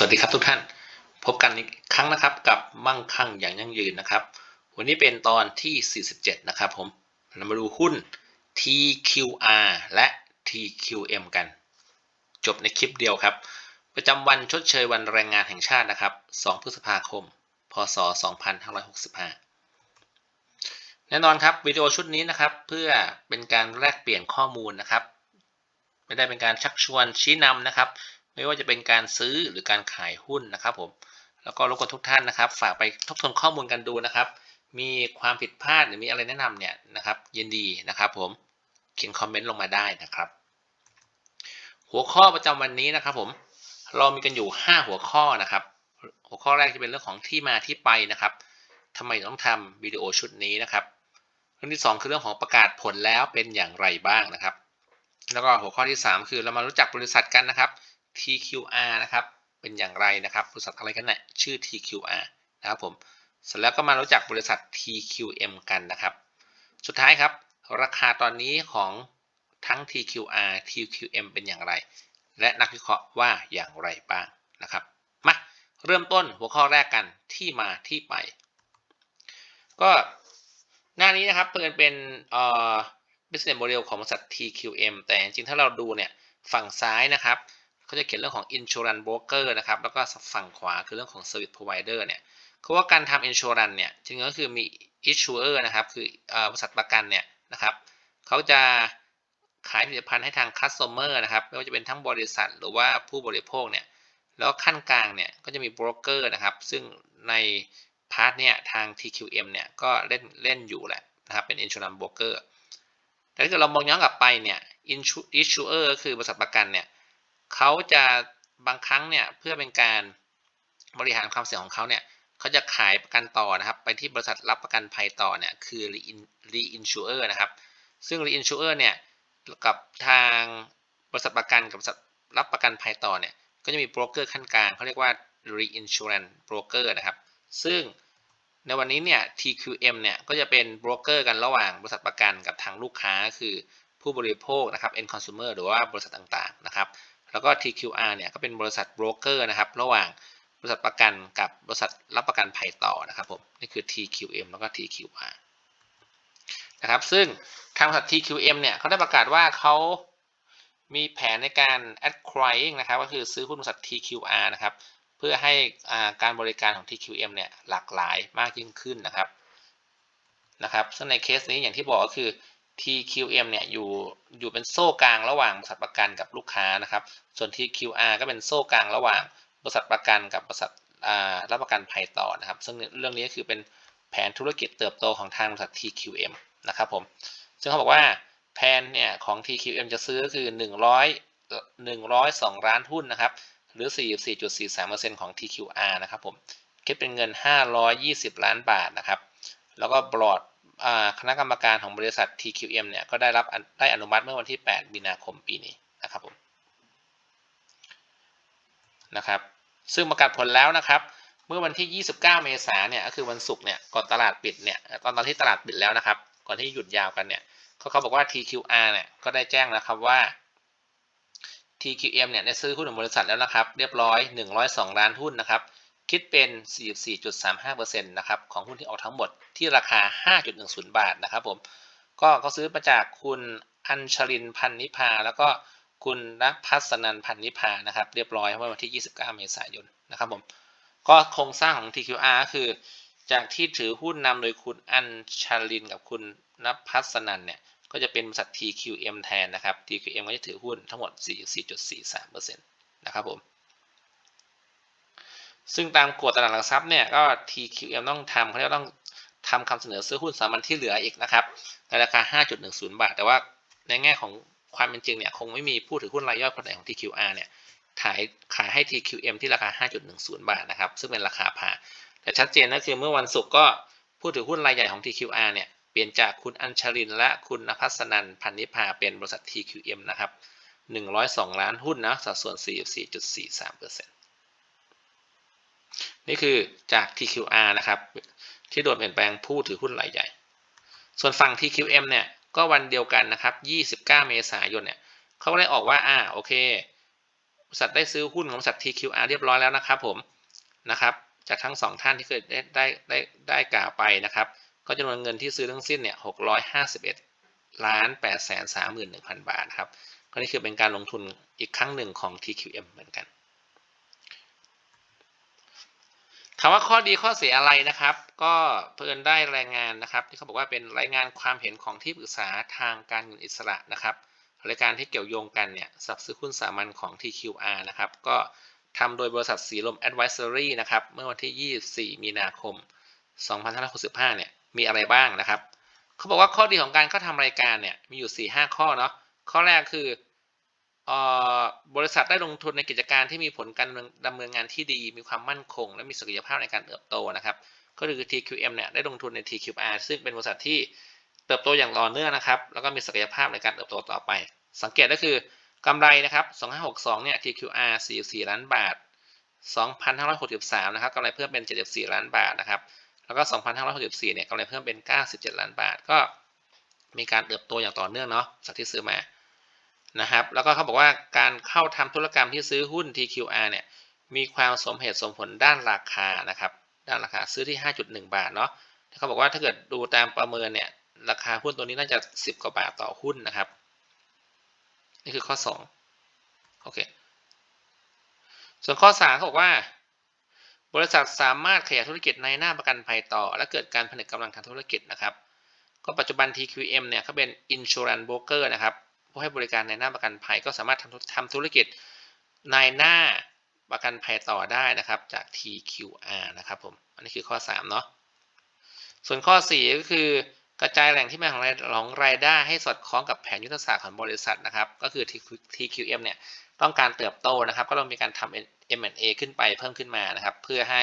สวัสดีครับทุกท่าน พบกันอีกครั้งนะครับกับมั่งคั่งอย่างยั่งยืนนะครับ วันนี้เป็นตอนที่ 47 นะครับผมเรามาดูหุ้น TQR และ TQM กัน จบในคลิปเดียวครับ ประจำวันชดเชยวันแรงงานแห่งชาตินะครับ 2 พฤษภาคม พศ 2565 แน่นอนครับวิดีโอชุดนี้นะครับ เพื่อเป็นการแลกเปลี่ยนข้อมูลนะครับ ไม่ได้เป็นการชักชวนชี้นำนะครับ ไม่ว่าจะเป็นการซื้อหรือการขายหุ้นนะครับผมแล้วก็รบกวนทุกท่านนะครับ ฝากไปทบทวนข้อมูลกันดูนะครับ มีความผิดพลาดหรือมีอะไรแนะนำเนี่ยนะครับยินดีนะครับผมเขียนคอมเมนต์ลงมาได้นะครับ หัวข้อประจำวันนี้นะครับผมเรามีกันอยู่ 5 หัวข้อนะครับ หัวข้อแรกจะเป็นเรื่องของที่มาที่ไปนะครับทำไมต้องทำวิดีโอชุดนี้นะครับ เรื่องที่ 2 คือเรื่องของประกาศผลแล้วเป็นอย่างไรบ้างนะครับ แล้วก็หัวข้อที่ 3 คือเรามารู้จักบริษัทกันนะครับ TQR นะครับ เป็นอย่างไรนะครับ บริษัทอะไรกันนะ่ะชื่อ TQR นะครับผมเสร็จแล้วก็มารู้จักบริษัท TQM กันนะครับ สุดท้ายครับ ราคาตอนนี้ของทั้ง TQR TQM เป็นอย่างไร และนักวิเคราะห์ว่าอย่างไรบ้างนะครับ มาเริ่มต้นหัวข้อแรกกันที่มาที่ไป ก็หน้านี้นะครับเพื่อนเป็นเอ่อ business model ของบริษัท TQM แต่จริงๆถ้าเราดูเนี่ยฝั่งซ้ายนะครับ เขาจะเขียนเรื่องของ insurance broker นะครับ แล้วก็ฝั่งขวาคือเรื่องของ service provider เนี่ยเขาว่าการทำ insurance เนี่ยจริงๆก็คือมี issuer นะครับ คือบริษัทประกันเนี่ยนะครับเขาจะขายผลิตภัณฑ์ให้ทาง customer นะครับ ไม่ว่าจะเป็นทั้งบริษัทหรือว่าผู้บริโภคเนี่ย แล้วขั้นกลางเนี่ยก็จะมี broker นะครับ ซึ่งในพาร์ทเนี่ยทาง TQM เนี่ยก็เล่นเล่นอยู่แหละนะครับ เป็น insurance broker แต่ถ้าเกิดเรามองย้อนกลับไปเนี่ย issuer ก็คือบริษัทประกันเนี่ย เขาจะบางครั้งเนี่ยเพื่อเป็นการบริหารความเสี่ยงของเขาเนี่ยเขาจะขายประกันต่อนะครับ ไปที่บริษัทรับประกันภัยต่อเนี่ยคือ reinsurer นะครับ ซึ่ง reinsurer เนี่ยกับทางบริษัทประกันกับบริษัทรับประกันภัยต่อเนี่ยก็จะมีโบรกเกอร์ขั้นกลางเขาเรียกว่า reinsurance broker นะครับ ซึ่งในวันนี้เนี่ย TQM เนี่ยก็จะเป็นโบรกเกอร์กันระหว่างบริษัทประกันกับทางลูกค้าคือผู้บริโภคนะครับ end consumer หรือว่าบริษัทต่างๆนะครับ แล้วก็ TQR เนี่ยก็เป็นบริษัทโบรกเกอร์นะครับ ระหว่างบริษัทประกันกับบริษัทรับประกันภัยต่อนะครับผมนี่คือ TQM แล้วก็ TQR นะครับซึ่งทางบริษัท TQM เนี่ยเขาได้ประกาศว่าเขามีแผนในการ acquiring นะครับก็คือซื้อหุ้นบริษัท TQR นะครับเพื่อให้การบริการของ TQM เนี่ยหลากหลายมากยิ่งขึ้นนะครับนะครับซึ่งในเคสนี้อย่างที่บอกก็คือ TQM เนี่ยอยู่อยู่เป็นโซ่กลางระหว่างบริษัทประกันกับลูกค้านะครับ ส่วน TQR ก็เป็นโซ่กลางระหว่างบริษัทประกันกับบริษัทรับประกันภัยต่อนะครับ ซึ่งเรื่องนี้คือเป็นแผนธุรกิจเติบโตของทางบริษัท TQM นะครับผม ซึ่งเขาบอกว่าแผนเนี่ยของ TQM จะซื้อก็คือ 100 102 ล้านหุ้นนะครับ หรือ 44.43%ของ TQR นะครับผม คิดเป็นเงิน 520 ล้านบาทนะครับ แล้วก็บลอด คณะกรรมการของบริษัท TQM เนี่ยก็ได้รับได้อนุมัติเมื่อวันที่ 8 มีนาคมปีนี้นะครับผมนะครับซึ่งประกาศผลแล้วนะครับ เมื่อวันที่ 29 เมษายนเนี่ยก็คือวันศุกร์เนี่ยก่อนตลาดปิดเนี่ยตอนตอนที่ตลาดปิดแล้วนะครับ ก่อนที่หยุดยาวกันเนี่ยเขาเขาบอกว่า TQR เนี่ยก็ได้แจ้งแล้วครับว่า TQM เนี่ยได้ซื้อหุ้นของบริษัทแล้วนะครับ เรียบร้อย 102 ล้านหุ้นนะครับ คิดเป็น 44.35%นะครับของหุ้นที่ออกทั้งหมดที่ราคา 5.10 บาทนะครับผมก็เขาซื้อมาจากคุณอัญชลินพันนิพา แล้วก็คุณนัพัสนันพันนิพานะครับเรียบร้อยเมื่อวันที่ 29 เมษายนนะครับผมก็โครงสร้างของ TQR คือ จากที่ถือหุ้นนำโดยคุณอัญชลินกับคุณนัพัสนันเนี่ยก็จะเป็นบริษัท TQM แทนนะครับ TQM ก็จะถือหุ้นทั้งหมด 44.43%นะครับผม ซึ่งตามกฎตลาดหลักทรัพย์เนี่ยก็ TQM ต้องทำเขาเรียกต้องทำคำเสนอซื้อหุ้นสามัญที่เหลืออีกนะครับในราคา 5.10 บาท แต่ว่าในแง่ของความเป็นจริงเนี่ยคงไม่มีผู้ถือหุ้นรายย่อยคนไหนของ TQR เนี่ยขายขายให้ TQM ที่ราคา 5.10 บาทนะครับ ซึ่งเป็นราคาพา แต่ชัดเจนก็คือเมื่อวันศุกร์ก็ผู้ถือหุ้นรายใหญ่ของ TQR เนี่ยเปลี่ยนจากคุณอัญชลิน และคุณนภัสนันพันนิพาเป็นบริษัท TQM นะครับ 102 ล้านหุ้นนะสัดส่วน 44.43%นี่ นี่คือจาก TQR นะครับที่โดนเปลี่ยนแปลงผู้ถือหุ้นรายใหญ่ ส่วนฝั่ง TQM เนี่ยก็วันเดียวกันนะครับ 29 เมษายนเนี่ยเขาได้ออกว่าอ่าโอเคบริษัทได้ซื้อหุ้นของบริษัท TQR เรียบร้อยแล้วนะครับผมนะครับจากทั้งสองท่านที่เคยได้ได้ได้ได้กล่าวไปนะครับ ก็จำนวนเงินที่ซื้อทั้งสิ้นเนี่ย 651 ล้าน8 3 1 0 0 0 บาทครับก็นี่คือเป็นการลงทุนอีกครั้งหนึ่งของ TQM เหมือนกัน ถามว่าข้อดีข้อเสียอะไรนะครับ ก็เพิ่นได้รายงานนะครับ ที่เขาบอกว่าเป็นรายงานความเห็นของที่ปรึกษาทางการเงินอิสระนะครับรายการที่เกี่ยวโยงกันเนี่ยสับซื้อหุ้นสามัญของ TQR นะครับ ก็ทำโดยบริษัทสีลม Advisory นะครับ เมื่อวันที่ 24 มีนาคม 2565 เนี่ย มีอะไรบ้างนะครับ เขาบอกว่าข้อดีของการเข้าทำรายการเนี่ย มีอยู่ 4-5 ข้อเนาะ ข้อแรกคือ บริษัทได้ลงทุนในกิจการที่มีผลการดำเนินงานที่ดี มีความมั่นคง และมีศักยภาพในการเติบโตนะครับ ก็คือ TQM เนี่ยได้ลงทุนใน TQR ซึ่งเป็นบริษัทที่เติบโตอย่างต่อเนื่องนะครับ แล้วก็มีศักยภาพในการเติบโตต่อไป สังเกตก็คือกำไรนะครับ 2562 เนี่ย TQR 44 ล้านบาท 2563 นะครับกำไรเพิ่มเป็น 74 ล้านบาทนะครับ แล้วก็ 2564 เนี่ยกำไรเพิ่มเป็น 97 ล้านบาท ก็มีการเติบโตอย่างต่อเนื่องเนาะจากที่ซื้อมา นะครับ แล้วก็เขาบอกว่าการเข้าทำธุรกรรมที่ซื้อหุ้น TQR เนี่ยมีความสมเหตุสมผลด้านราคานะครับ ด้านราคาซื้อที่ 5.1 บาทเนาะเขาบอกว่าถ้าเกิดดูตามประเมินเนี่ยราคาหุ้นตัวนี้น่าจะ 10 กว่าบาทต่อหุ้นนะครับ นี่คือข้อ2โอเคส่วนข้อ3เขาบอกว่า บริษัทสามารถขยายธุรกิจในหน้าประกันภัยต่อ และเกิดการผนึกกำลังทางธุรกิจนะครับ ก็ปัจจุบัน TQM เนี่ยเขาเป็น insurance broker นะครับ ผู้ให้บริการในหน้าประกันภัยก็สามารถทำทำธุรกิจในหน้าประกันภัยต่อได้นะครับจาก TQR นะครับผมอันนี้คือข้อ3เนาะส่วนข้อ 4 ก็คือกระจายแหล่งที่มาของรายของรายได้ให้สอดคล้องกับแผนยุทธศาสตร์ของบริษัทนะครับก็คือ TQM เนี่ยต้องการเติบโตนะครับ ก็ต้องมีการทำ M&A ขึ้นไปเพิ่มขึ้นมานะครับ เพื่อให้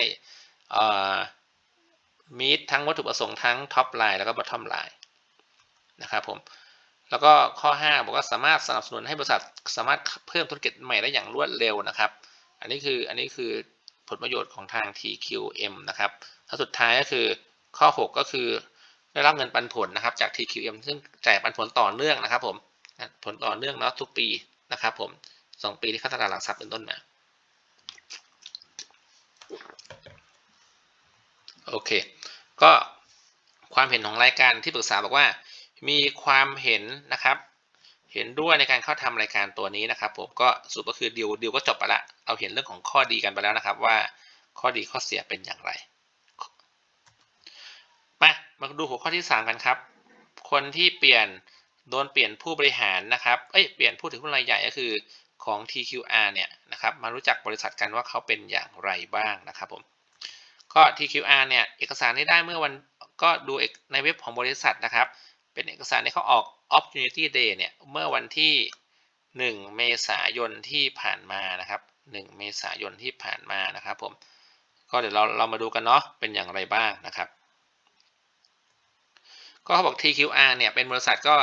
มีทั้งวัตถุประสงค์ทั้งท็อปไลน์แล้วก็บอททอมไลน์นะครับผม แล้วก็ข้อ 5 บอกว่าสามารถสนับสนุนให้บริษัทสามารถเพิ่มธุรกิจใหม่ได้อย่างรวดเร็วนะครับ อันนี้คืออันนี้คือผลประโยชน์ของทาง TQM นะครับถ้าสุดท้ายก็คือข้อ 6 ก็คือได้รับเงินปันผลนะครับจาก TQM ซึ่งจ่ายปันผลต่อเนื่องนะครับ ผมผลต่อเนื่องเนาะทุกปีนะครับ ผมสองปีที่เข้าตลาดหลักทรัพย์เป็นต้นมาโอเค ก็ความเห็นของรายการที่ปรึกษาบอกว่า มีความเห็นนะครับเห็นด้วยในการเข้าทำรายการตัวนี้นะครับ ผมก็สุดก็คือดิวดิวก็จบไปละเราเห็นเรื่องของข้อดีกันไปแล้วนะครับว่าข้อดีข้อเสียเป็นอย่างไรมามาดูหัวข้อที่ 3 กันครับ คนที่เปลี่ยนโดนเปลี่ยนผู้บริหารนะครับเอ้ยเปลี่ยนผู้ถือหุ้นรายใหญ่ก็คือของ TQR เนี่ยนะครับมารู้จักบริษัทกันว่าเขาเป็นอย่างไรบ้างนะครับผมก็ TQR เนี่ยเอกสารที่ได้เมื่อวันก็ดูในเว็บของบริษัทนะครับ เป็นเอกสารที่เขาออก Opportunity Day เนี่ย เมื่อวันที่ 1 เมษายนที่ผ่านมานะครับ 1 เมษายนที่ผ่านมานะครับผม ก็เดี๋ยวเราเรามาดูกันเนาะ เป็นอย่างไรบ้างนะครับ ก็เขาบอก TQR เนี่ย เป็นบริษัทก็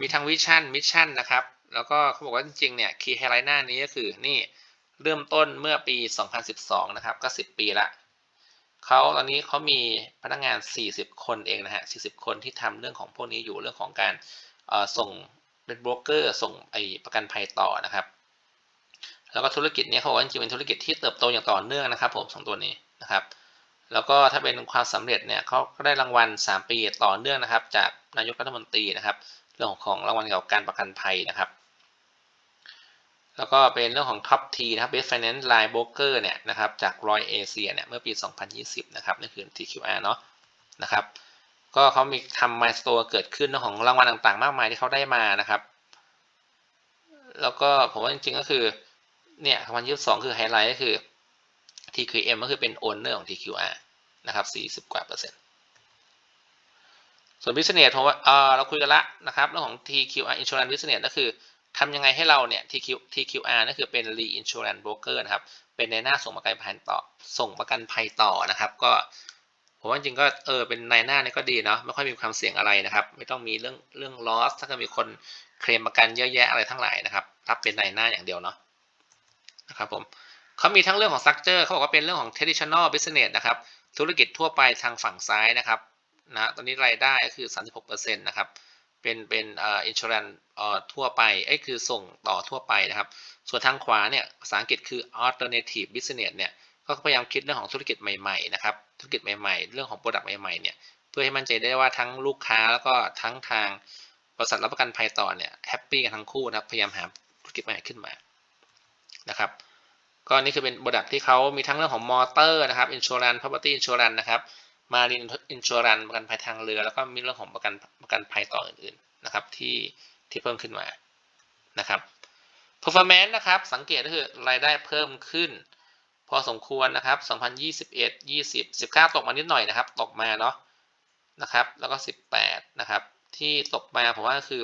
มีทั้งวิชั่น มิชชั่นนะครับ แล้วก็เขาบอกว่าจริงๆ เนี่ย คีย์ไฮไลท์หน้านี้ก็คือ นี่ เริ่มต้นเมื่อปี 2012 นะครับ ก็ 10 ปีละ เขาตอนนี้เขามีพนักงาน 40 คนเองนะฮะ 40 คนที่ทำเรื่องของพวกนี้อยู่เรื่องของการส่งเป็นโบรกเกอร์ส่งไอประกันภัยต่อนะครับ แล้วก็ธุรกิจนี้เขาบอกว่าจริงๆเป็นธุรกิจที่เติบโตอย่างต่อเนื่องนะครับ ผมสองตัวนี้นะครับ แล้วก็ถ้าเป็นความสำเร็จเนี่ยเขาก็ได้รางวัล 3 ปีต่อเนื่องนะครับ จากนายกรัฐมนตรีนะครับ เรื่องของรางวัลเกี่ยวกับการประกันภัยนะครับ แล้วก็เป็นเรื่องของ Top T นะครับ Best Finance Line Broker เนี่ยนะครับจากรอยเอเชียเนี่ยเมื่อปี 2020 นะครับนี่นคือ TQR เนาะนะครับ ก็เขามีทำ milestone เกิดขึ้นเรื่องของรางวัลต่างๆ มากมายที่เขาได้มานะครับ แล้วก็ผมว่าจริงๆก็คือเนี่ย2022 คือไฮไลท์ก็คือ TQM ก็คือเป็น owner ของ TQR นะครับ40กว่าเปอร์เซ็นต์ส่วน business ผมว่าเออเราคุยกันละนะครับเรื่องของ TQR Insurance Business ก็คือ ทำยังไงให้เราเนี่ย TQ TQR นั่นคือเป็น Reinsurance Broker นะครับ เป็นในหน้าส่งประกันภัยต่อ ส่งประกันภัยต่อนะครับ ก็ผมว่าจริงก็เออเป็นในหน้านี่ก็ดีเนาะไม่ค่อยมีความเสี่ยงอะไรนะครับ ไม่ต้องมีเรื่องเรื่อง loss ถ้าเกิดมีคนเคลมประกันเยอะแยะอะไรทั้งหลายนะครับรับเป็นในหน้าอย่างเดียวเนาะนะครับผมเขามีทั้งเรื่องของ structure เขาบอกว่าเป็นเรื่องของ traditional business นะครับ ธุรกิจทั่วไปทางฝั่งซ้ายนะครับนะตอนนี้รายได้คือ 36%นะครับ เป็นเป็นเอ่อ insurance เอ่อทั่วไปเอ้ยคือส่งต่อทั่วไปนะครับ ส่วนทางขวาเนี่ยภาษาอังกฤษคือ alternative business เนี่ยก็พยายามคิดเรื่องของธุรกิจใหม่ๆนะครับธุรกิจใหม่ๆ เรื่องของ product ใหม่ๆเนี่ยเพื่อให้มั่นใจได้ว่าทั้งลูกค้าแล้วก็ทั้งทางบริษัทรับประกันภัยต่อเนี่ยแฮปปี้กันทั้งคู่นะครับพยายามหาธุรกิจใหม่ขึ้นมานะครับก็นี่คือเป็นบริษัทที่เขามีทั้งเรื่องของมอเตอร์นะครับ insurance property insurance นะครับ marine insurance ประกันภัยทางเรือ แล้วก็มีเรื่องของประกันประกันภัยต่ออื่นๆนะครับที่ที่เพิ่มขึ้นมานะครับ performance นะครับสังเกตก็คือรายได้เพิ่มขึ้น พอสมควรนะครับ2021 20 19 ตกมานิดหน่อยนะครับ ตกมาเนาะนะครับ แล้วก็ 18 นะครับ ที่ตกมาผมว่าก็คือ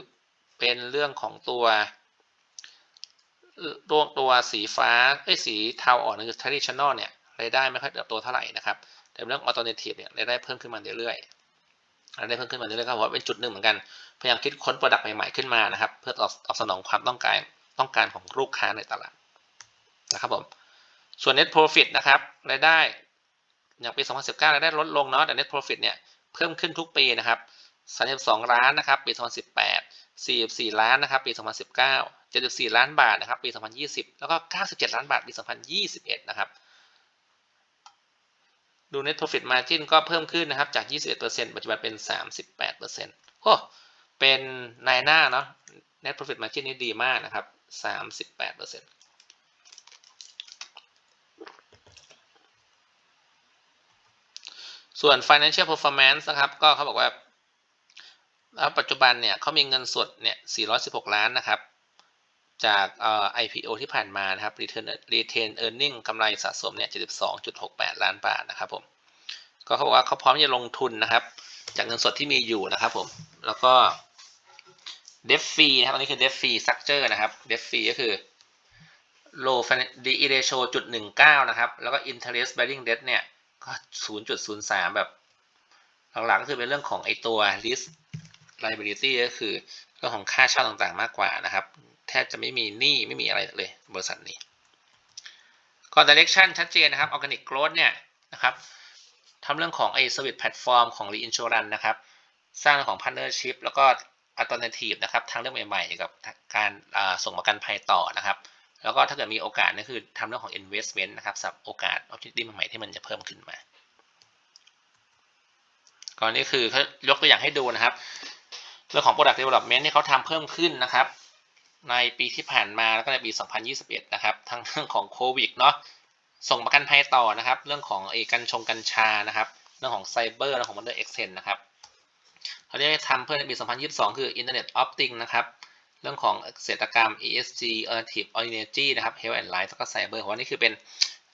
เป็นเรื่องของตัวตัวตัวสีฟ้าเอ้ยสีเทาอ่อนคือ traditional เนี่ยรายได้ไม่ค่อยเติบโตเท่าไหร่นะครับ แต่เรื่อง alternative เนี่ยรายได้เพิ่มขึ้นมาเรื่อยๆรายได้เพิ่มขึ้นมาเรื่อยๆก็เพราะว่าเป็นจุดหนึ่งเหมือนกัน พยายามคิดค้น product ใหม่ๆขึ้นมานะครับ เพื่อตอบตอบสนองความต้องการต้องการของลูกค้าในตลาดนะครับผม ส่วน net profit นะครับรายได้อย่างปี 2019รายได้ลดลงเนาะแต่ net profit เนี่ยเพิ่มขึ้นทุกปีนะครับ32 ล้านนะครับปี 2018 44 ล้านนะครับปี 2019 74 ล้านบาทนะครับปี 2020 แล้วก็ 97 ล้านบาทปี 2021 นะครับ ดู net profit margin ก็เพิ่มขึ้นนะครับ จาก 21%ปัจจุบันเป็น 38%โอ้เป็นนายหน้าเนาะ net profit margin นี่ดีมากนะครับ 38%ส่วน financial performance นะครับ ก็เขาบอกว่าปัจจุบันเนี่ยเขามีเงินสดเนี่ย 416 ล้านนะครับ จากเอ่อ IPO ที่ผ่านมานะครับ return retain earning กำไรสะสมเนี่ย72.68 ล้านบาทนะครับผมก็เขาบอกว่าเขาพร้อมจะลงทุนนะครับ จากเงินสดที่มีอยู่นะครับผมแล้วก็ debt free นะครับอันนี้คือ debt free structure นะครับ debt free ก็คือ low DE ratio จุด19นะครับ แล้วก็ interest bearing debt เนี่ยก็0.03แบบ หลักๆก็คือเป็นเรื่องของไอตัว risk liability ก็คือเรื่องของค่าเช่าต่างๆมากกว่านะครับ ทบจะไม่มีหนี้ไม่มีอะไรเลยบริษัทนี้ก็ direction ชัดเจนนะครับ organic growth เนี่ยนะครับทำเรื่องของไอ service platform ของ reinsurance นะครับ สร้างเรื่องของ partnership แล้วก็ alternative นะครับทางเรื่องใหม่ๆกับการส่งประกันภัยต่อนะครับ แล้วก็ถ้าเกิดมีโอกาสก็คือทำเรื่องของ investment นะครับสับโอกาส opportunity ใหม่ๆที่มันจะเพิ่มขึ้นมาก่อนนี้คือเขายกตัวอย่างให้ดูนะครับ เรื่องของ product development ที่เขาทำเพิ่มขึ้นนะครับ ในปีที่ผ่านมาแล้วก็ในปี 2021 นะครับ ทั้งเรื่องของโควิดเนาะ ส่งประกันภัยต่อนะครับ เรื่องของเอกันชงกัญชานะครับ เรื่องของไซเบอร์เรื่องของ Wonder Extend นะครับเขาได้ทำเพื่อในปี 2022 คือ Internet of Things นะครับ เรื่องของเกษตรกรรม ESG Alternative Energy นะครับ Health and Life แล้วก็ Cyber เพราะว่านี่คือเป็น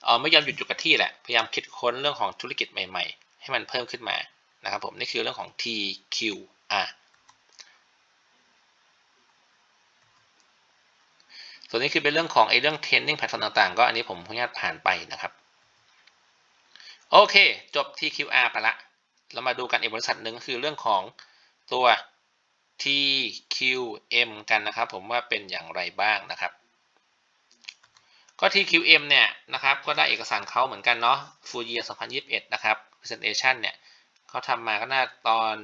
ออไม่ยอมหยุดอยู่กับที่แหละ พยายามคิดค้นเรื่องของธุรกิจใหม่ ๆ ให้มันเพิ่มขึ้นมา นะครับผม นี่คือเรื่องของ TQR ส่วนนี้คือเป็นเรื่องของไอ้เรื่อง training platform ต่างๆ ก็อันนี้ผมขออนุญาตผ่านไปนะครับ โอเค จบ TQR ไปละ เรามาดูกันอีกบริษัทหนึ่งก็คือเรื่องของตัว TQM กันนะครับ ผมว่าเป็นอย่างไรบ้างนะครับ ก็ TQM เนี่ยนะครับ ก็ได้เอกสารเขาเหมือนกันเนาะ full year 2021 นะครับ presentation เนี่ยเขาทำมาก็น่าตอน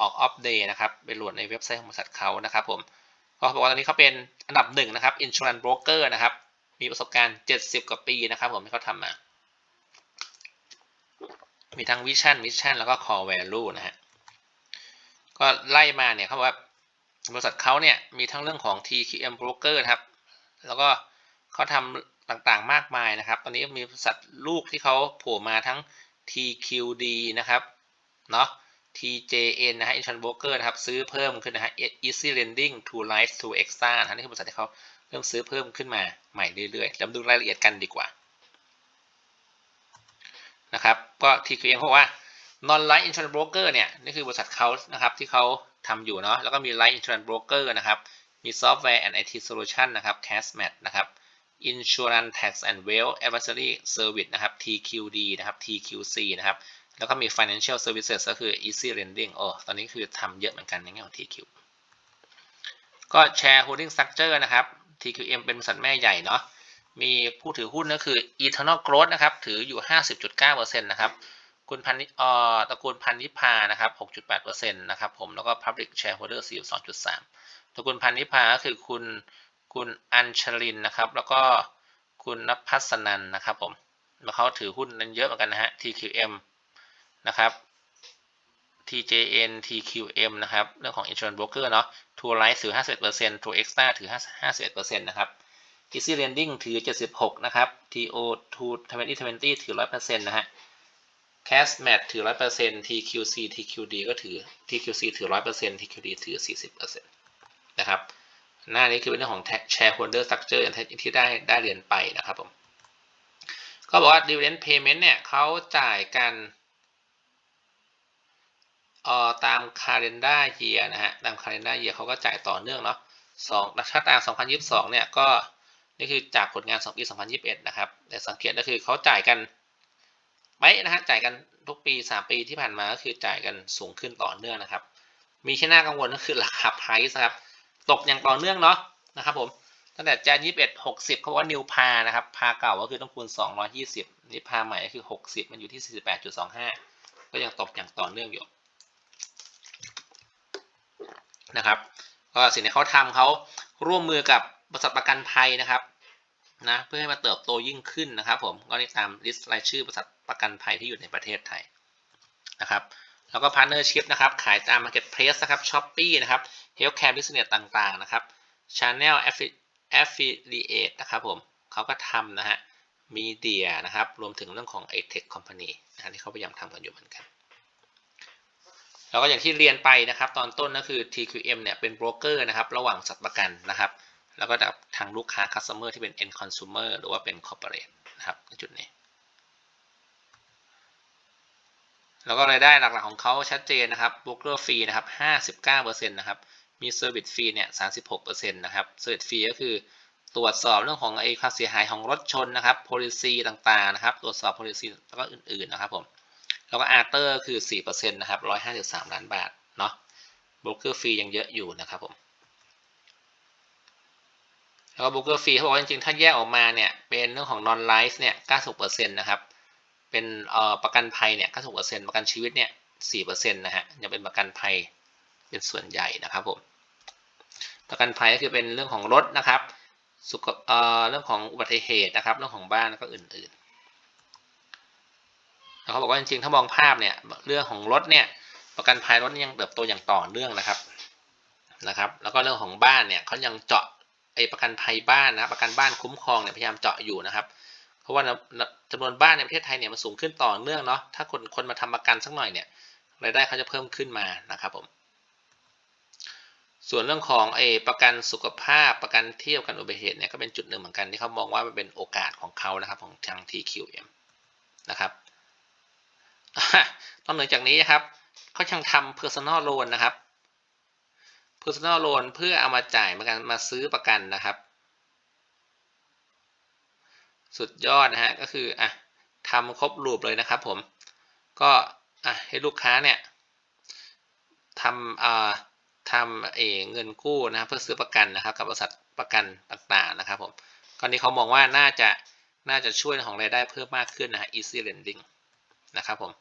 ออกออฟเดย์นะครับ ไปโหลดในเว็บไซต์ของบริษัทเขานะครับผม ก็บอกว่าตอนนี้เขาเป็นอันดับหนึ่งนะครับ insurance broker นะครับ มีประสบการณ์ 70 กว่าปีนะครับผมที่เขาทำมา มีทั้ง vision mission แล้วก็ core value นะฮะ ก็ไล่มาเนี่ยเขาบอกว่าบริษัทเขาเนี่ยมีทั้งเรื่องของ TQM broker นะครับ แล้วก็เขาทำต่างๆมากมายนะครับ ตอนนี้มีบริษัทลูกที่เขาโผล่มาทั้ง TQD นะครับ เนาะ TJN นะฮะ Insurance Broker นะครับ ซื้อเพิ่มขึ้นนะฮะ Easy Lending to Life to Extra นะฮะนี่คือบริษัทที่เขาเริ่มซื้อเพิ่มขึ้นมาใหม่เรื่อยๆ แล้วดูรายละเอียดกันดีกว่านะครับ ก็ TQD คือเองพราะว่า Non Life Insurance Broker เนี่ยนี่คือบริษัทเขานะครับที่เขาทำอยู่เนาะแล้วก็มี Life Insurance Broker นะครับ มีซอฟต์แวร์ and IT Solution นะครับ Cashmat นะครับ Insurance Tax and Wealth Advisory Service นะครับ TQD นะครับ TQC นะครับ แล้วก็มี financial services ก็คือ easy lending โอ้ตอนนี้คือทำเยอะเหมือนกันในแง่ของ TQ ก็ share holding structure นะครับ TQM เป็นบริษัทแม่ใหญ่เนาะ มีผู้ถือหุ้นก็คือ eternal growth นะครับ ถืออยู่ 50.9%นะครับกุลพันนิเอ่อตระกูลพันนิพานะครับ 6.8%นะครับผม แล้วก็ Public Shareholder 42.3 ตระกูลพันนิพาก็คือคุณคุณอัญชลินนะครับ แล้วก็คุณนภัสนันนะครับผม แล้วเขาถือหุ้นนั้นเยอะเหมือนกันนะฮะ TQM นะครับ TJN TQM นะครับ เรื่องของ Insurance Broker เนาะ True Life ถือ 51% True Extra ถือ 51%นะครับ Easy Lending ถือ 76 นะครับ TO 2020 ถือ 100%นะฮะ Cash Mat ถือ 100% TQC TQD ก็ถือ TQC ถือ 100% TQD ถือ 40%นะครับ หน้านี้คือเป็นเรื่องของ Shareholder Structure อย่างที่ได้ได้เรียนไปนะครับผม ก็บอกว่า Dividend Payment เนี่ยเขาจ่ายกัน เอ่อตาม calendar year นะฮะตาม calendar year เขาก็จ่ายต่อเนื่องเนาะสองถ้าตาม 2022 เนี่ยก็นี่คือจากผลงาน2ปี 2021 นะครับแต่สังเกตก็คือเขาจ่ายกันไม่นะฮะจ่ายกันทุกปี 3 ปีที่ผ่านมาก็คือจ่ายกันสูงขึ้นต่อเนื่องนะครับ มีที่น่ากังวลก็คือราคา price ครับตกอย่างต่อเนื่องเนาะนะครับผมตั้งแต่จาน21 60เขาบอกว่านิวพานะครับพาเก่าก็คือต้องคูณ 220 นี่พาใหม่ก็คือ 60 มันอยู่ที่ 48.25 ก็ยังตกอย่างต่อเนื่องอยู่ นะครับ ก็สิ่งที่เขาทำเขาร่วมมือกับบริษัทประกันภัยนะครับนะเพื่อให้มาเติบโตยิ่งขึ้นนะครับ ผมก็นี่ตามลิสต์รายชื่อบริษัทประกันภัยที่อยู่ในประเทศไทยนะครับแล้วก็พาร์เนอร์ชิพนะครับขายตาม Marketplace นะครับ Shopee นะครับ Healthcare Business ต่างๆนะครับ Channel Affiliate นะครับผมเขาก็ทำนะฮะมีเดียนะครับ รวมถึงเรื่องของ a t e c h Company นะที่เขาพยายามทำกันอยู่เหมือนกัน แล้วก็อย่างที่เรียนไปนะครับ ตอนต้นก็คือ TQM เนี่ยเป็นโบรกเกอร์นะครับระหว่างสัตว์ประกันนะครับ แล้วก็ทางลูกค้า customer ที่เป็น end consumer หรือว่าเป็น corporate นะครับในจุดนี้ แล้วก็รายได้หลักๆของเขาชัดเจนนะครับ broker fee นะครับ 59%นะครับมี service fee เนี่ย 36%นะครับ service fee ก็คือตรวจสอบเรื่องของไอ้ความเสียหายของรถชนนะครับ policy ต่างๆนะครับ ตรวจสอบ policy แล้วก็อื่นๆนะครับผม แล้วก็อาร์เตอร์คือ4%นะครับ153 ล้านบาทเนาะโบรกเกอร์ฟรียังเยอะอยู่นะครับผมแล้วก็โบรกเกอร์ฟรีเขาบอกว่าจริงๆ ถ้าแยกออกมาเนี่ยเป็นเรื่องของ non life เนี่ย90%นะครับเป็นเอ่อประกันภัยเนี่ย90%ประกันชีวิตเนี่ย4%นะฮะยังเป็นประกันภัยเป็นส่วนใหญ่นะครับผมประกันภัยก็คือเป็นเรื่องของรถนะครับสุขเอ่อเรื่องของอุบัติเหตุนะครับ เรื่องของบ้านแล้วก็อื่นๆ เขาบอกว่าจริงๆ ถ้ามองภาพเนี่ยเรื่องของรถเนี่ยประกันภัยรถยังเติบโตอย่างต่อเนื่องนะครับนะครับ แล้วก็เรื่องของบ้านเนี่ยเขายังเจาะไอ้ประกันภัยบ้านนะประกันบ้านคุ้มครองเนี่ยพยายามเจาะอยู่นะครับ เพราะว่าจำนวนบ้านในประเทศไทยเนี่ยมันสูงขึ้นต่อเนื่องเนาะถ้าคนคนมาทำประกันสักหน่อยเนี่ยรายได้เขาจะเพิ่มขึ้นมานะครับผมส่วนเรื่องของไอ้ประกันสุขภาพประกันเที่ยวกันอุบัติเหตุเนี่ยก็เป็นจุดหนึ่งเหมือนกันที่เขามองว่ามันเป็นโอกาสของเขานะครับของทาง TQM นะครับ นอกเหนือจากนี้นะครับเขายังทำ personal loan นะครับ personal loan เพื่อเอามาจ่ายมากันมาซื้อประกันนะครับ สุดยอดนะฮะก็คืออะทำครบรูปเลยนะครับผมก็อะให้ลูกค้าเนี่ยทำอ่าทำเอเงินกู้นะเพื่อซื้อประกันนะครับ กับบริษัทประกันต่างๆนะครับผมกรณีเขามองว่าน่าจะน่าจะช่วยของรายได้เพิ่มมากขึ้นนะฮะ easy lending นะครับผม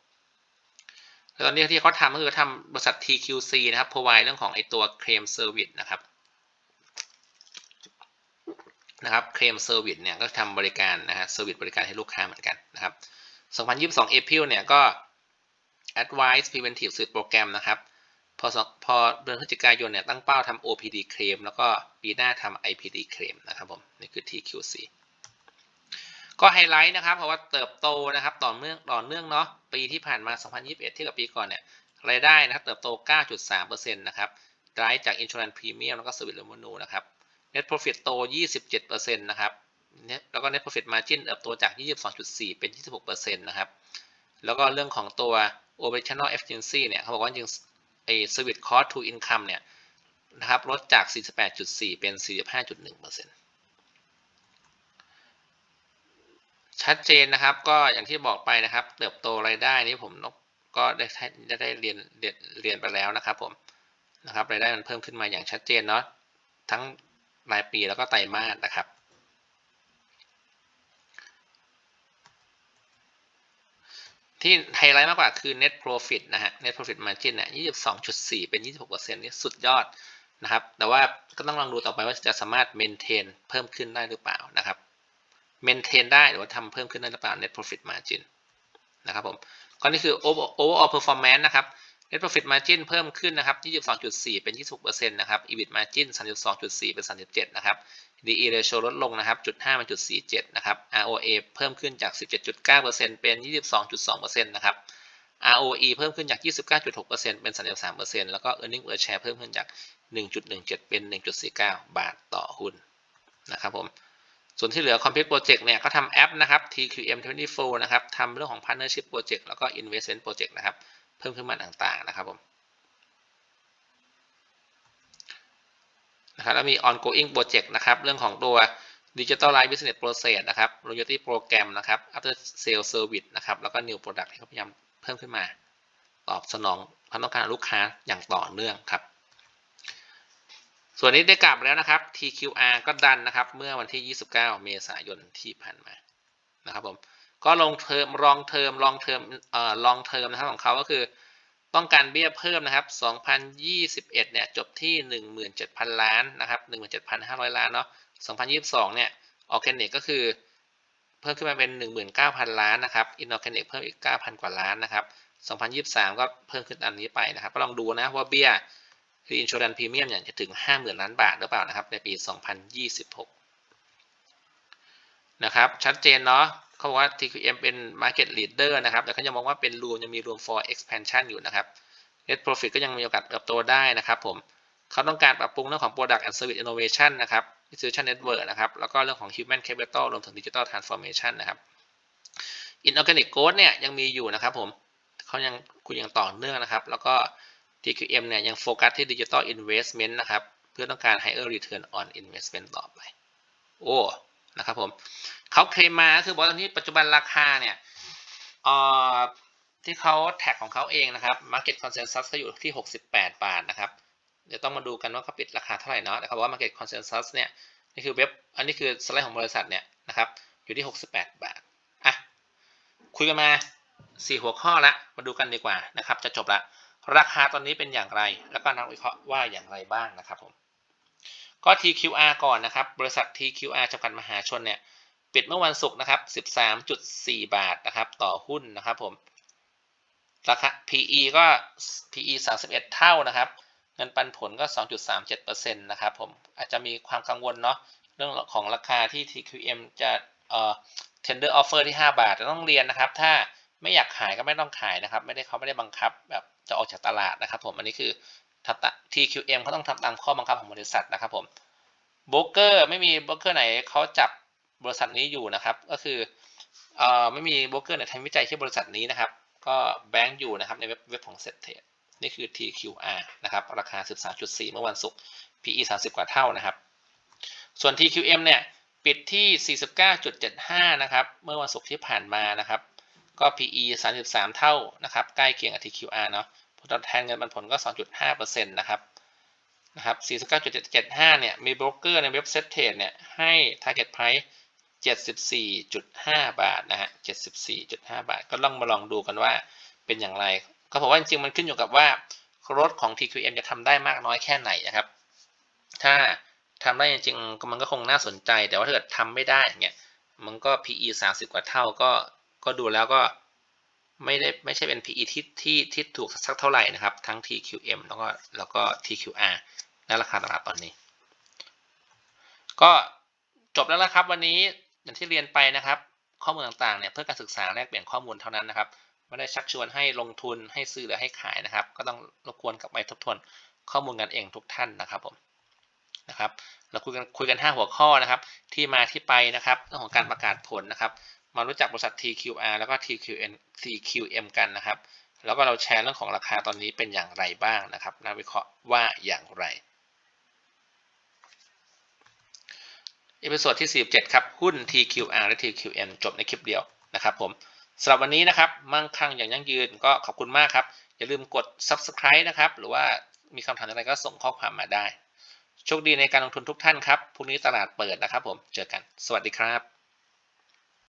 แล้วตอนนี้ที่เขาทำก็คือทำบริษัท TQC นะครับ provide เรื่องของไอตัว claim service นะครับนะครับ claim service เนี่ยก็ทำบริการนะฮะ service บริการให้ลูกค้าเหมือนกันนะครับ 2022 April เนี่ยก็ advice preventive service program นะครับ พอพอเดือนพฤศจิกายนเนี่ยตั้งเป้าทำ OPD claim แล้วก็ปีหน้าทำ IPD claim นะครับผม นี่คือ TQC ก็ไฮไลท์นะครับเพราะว่าเติบโตนะครับต่อเนื่องต่อเนื่องเนาะปีที่ผ่านมา 2021 ที่กับปีก่อนเนี่ยรายได้นะครับเติบโต 9.3%นะครับรายจาก Insurance Premium แล้วก็ Service Revenue นะครับ Net Profit โต 27%นะครับแล้วก็ Net Profit Margin เติบโตจาก 22.4 เป็น 26%นะครับ แล้วก็เรื่องของตัว Operational Efficiency เนี่ยเขาบอกว่าจริงไอ้ Service Cost to Income เนี่ยนะครับลดจาก 48.4 เป็น 45.1% ชัดเจนนะครับ ก็อย่างที่บอกไปนะครับ เติบโตรายได้นี้ผมก็ได้ได้เรียนเรียนไปแล้วนะครับ ผมนะครับรายได้มันเพิ่มขึ้นมาอย่างชัดเจนเนาะทั้งรายปีแล้วก็ไตรมาสนะครับ ที่ไฮไลท์มากกว่าคือ net profit นะฮะ net profit margin เนี่ย22.4 เป็น 26%นี่สุดยอดนะครับ แต่ว่าก็ต้องลองดูต่อไปว่าจะสามารถ maintain เพิ่มขึ้นได้หรือเปล่านะครับ maintain ได้หรือว่าทำเพิ่มขึ้นได้หรือเปล่า net profit margin นะครับผมก็นี่คือ overall performance นะครับ net profit margin เพิ่มขึ้นนะครับ 22.4 เป็น 26%นะครับ EBIT margin 32.4 เป็น 37 นะครับ DE ratio ลดลงนะครับจุด5เป็นจุด47 นะครับ ROA เพิ่มขึ้นจาก 17.9%เป็น 22.2%นะครับ ROE เพิ่มขึ้นจาก 29.6%เป็น 33%แล้วก็ earning per share เพิ่มขึ้นจาก 1.17 เป็น 1.49 บาทต่อหุ้นนะครับผม ส่วนที่เหลือ Complete Project เนี่ยก็ทำแอปนะครับ TQM24 นะครับทำเรื่องของ Partnership Project แล้วก็ Investment Project นะครับ เพิ่มขึ้นมาต่างๆนะครับผมนะครับแล้วมี ongoing project นะครับ เรื่องของตัว digital life business process นะครับ loyalty program นะครับ after sale service นะครับ แล้วก็ new product ที่เขาพยายามเพิ่มขึ้นมา ตอบสนองความต้องการลูกค้าอย่างต่อเนื่องครับ ส่วนนี้ได้กลับแล้วนะครับ TQR ก็ดันนะครับ เมื่อวันที่ 29 เมษายนที่ผ่านมานะครับผมก็ลงเทอมรองเทอมลองเทอมเอ่อลองเทอมนะครับของเขาก็คือต้องการเบี้ยเพิ่มนะครับ 2021 เนี่ยจบที่ 17,000 ล้านนะครับ 17,500 ล้านเนาะ 2022 เนี่ยออร์แกนิกก็คือเพิ่มขึ้นมาเป็น 19,000 ล้านนะครับ อินออร์แกนิกเพิ่มอีก 9,000 กว่าล้านนะครับ 2023 ก็เพิ่มขึ้นอันนี้ไปนะครับ ก็ลองดูนะว่าเบี้ย คืออินช r รันพรีเมียมเนี่ยจะถึง 50,000 ล้านบาทหรือเปล่านะครับ ในปี 2026 นะครับชัดเจนเนาะเขาบอกว่า TQM เป็น Market Leader นะครับ แต่เขายังมองว่าเป็นรูมยังมี room for expansion อยู่นะครับ Net Profit ก็ยังมีโอกาสเติบโตได้นะครับผมเขาต้องการปรับปรุงเรื่องของ Product and Service Innovation นะครับ Distribution Network นะครับ แล้วก็เรื่องของ Human Capital รวมถึง Digital Transformation นะครับ Inorganic Growth เนี่ยยังมีอยู่นะครับผมเขายังคุยอย่างต่อเนื่องนะครับ แล้วก็ TQM เนี่ยยังโฟกัสที่ Digital Investment นะครับ เพื่อต้องการ higher return on investment ต่อไป โอ้นะครับผมเขาเคลมมาคือบอกตอนนี้ปัจจุบันราคาเนี่ยอ่อที่เขาแท็กของเขาเองนะครับ Market Consensus ก็อยู่ที่ 68 บาทนะครับ เดี๋ยวต้องมาดูกันว่าเขาปิดราคาเท่าไหร่เนาะแต่เขาบอกว่า Market Consensus เนี่ยนี่คือเว็บอันนี้คือสไลด์ของบริษัทเนี่ยนะครับอยู่ที่ 68 บาทอะคุยกันมา 4 หัวข้อละมาดูกันดีกว่านะครับ จะจบละ ราคาตอนนี้เป็นอย่างไร แล้วก็นักวิเคราะห์ว่าอย่างไรบ้างนะครับผมก็ TQR ก่อนนะครับ บริษัท TQR จำกัดมหาชนเนี่ยปิดเมื่อวันศุกร์นะครับ 13.4 บาทนะครับ ต่อหุ้นนะครับผมราคา PE ก็ PE 31 เท่านะครับ เงินปันผลก็ 2.37%นะครับผมอาจจะมีความกังวลเนาะเรื่องของราคาที่ TQM จะเอ่อ tender offer ที่ 5 บาทแต่ต้องเรียนนะครับ ถ้าไม่อยากขายก็ไม่ต้องขายนะครับ ไม่ได้เขาไม่ได้บังคับแบบ จะออกจากตลาดนะครับผมอันนี้คือทำตาม TQM เขาต้องทำตามข้อบังคับของบริษัทนะครับผมโบรกเกอร์ไม่มีโบรกเกอร์ไหนเขาจับบริษัทนี้อยู่นะครับ ก็คือเอ่อไม่มีโบรกเกอร์ไหนทำวิจัยที่บริษัทนี้นะครับ ก็แบงก์อยู่นะครับในเว็บเว็บของเซ็ตเทรดนี่คือ TQR นะครับ ราคา 13.4 เมื่อวันศุกร์ PE 30 กว่าเท่านะครับ ส่วน TQM เนี่ย ปิดที่ 49.75 นะครับ เมื่อวันศุกร์ที่ผ่านมานะครับ ก็ PE 33 เท่านะครับ ใกล้เคียงกับ TQR เนาะ ผลตอบแทนเงินปันผลก็ 2.5%นะครับนะครับ 49.75 เนี่ย มีโบรกเกอร์ในเว็บเซ็ตเทรดเนี่ย ให้ target price 74.5 บาทนะฮะ 74.5 บาท ก็ลองมาลองดูกันว่าเป็นอย่างไร ก็บอกว่าจริงๆ มันขึ้นอยู่กับว่ารถของ TQM จะทำได้มากน้อยแค่ไหนนะครับ ถ้าทำได้จริงๆ มันก็คงน่าสนใจ แต่ว่าถ้าเกิดทำไม่ได้เนี่ยมันก็ PE 30 กว่าเท่าก็ ก็ดูแล้วก็ ไม่ได้ไม่ใช่เป็น PE ที่ที่ที่ถูกสักเท่าไหร่นะครับ ทั้ง TQM แล้วก็แล้วก็ TQR และราคาตลาดตอนนี้ ก็จบแล้วนะครับ วันนี้อย่างที่เรียนไปนะครับ ข้อมูลต่างๆเนี่ยเพื่อการศึกษาแลกเปลี่ยนข้อมูลเท่านั้นนะครับไม่ได้ชักชวนให้ลงทุนให้ซื้อหรือให้ขายนะครับ ก็ต้องรบกวนกลับไปทบทวนข้อมูลกันเองทุกท่านนะครับผมนะครับเราคุยกันคุยกัน 5 หัวข้อนะครับ ที่มาที่ไปนะครับเรื่องของการประกาศผลนะครับ มารู้จักบริษัท TQR แล้วก็ TQN TQM กันนะครับ แล้วก็เราแชร์เรื่องของราคาตอนนี้เป็นอย่างไรบ้างนะครับนักวิเคราะห์ว่าอย่างไรเอพิโซดที่ 47 ครับ หุ้น TQR และ TQM จบในคลิปเดียวนะครับผมสำหรับวันนี้นะครับมั่งคั่งอย่างยั่งยืนก็ขอบคุณมากครับ อย่าลืมกด subscribe นะครับ หรือว่ามีคำถามอะไรก็ส่งข้อความมาได้ โชคดีในการลงทุนทุกท่านครับพรุ่งนี้ตลาดเปิดนะครับผมเจอกัน สวัสดีครับ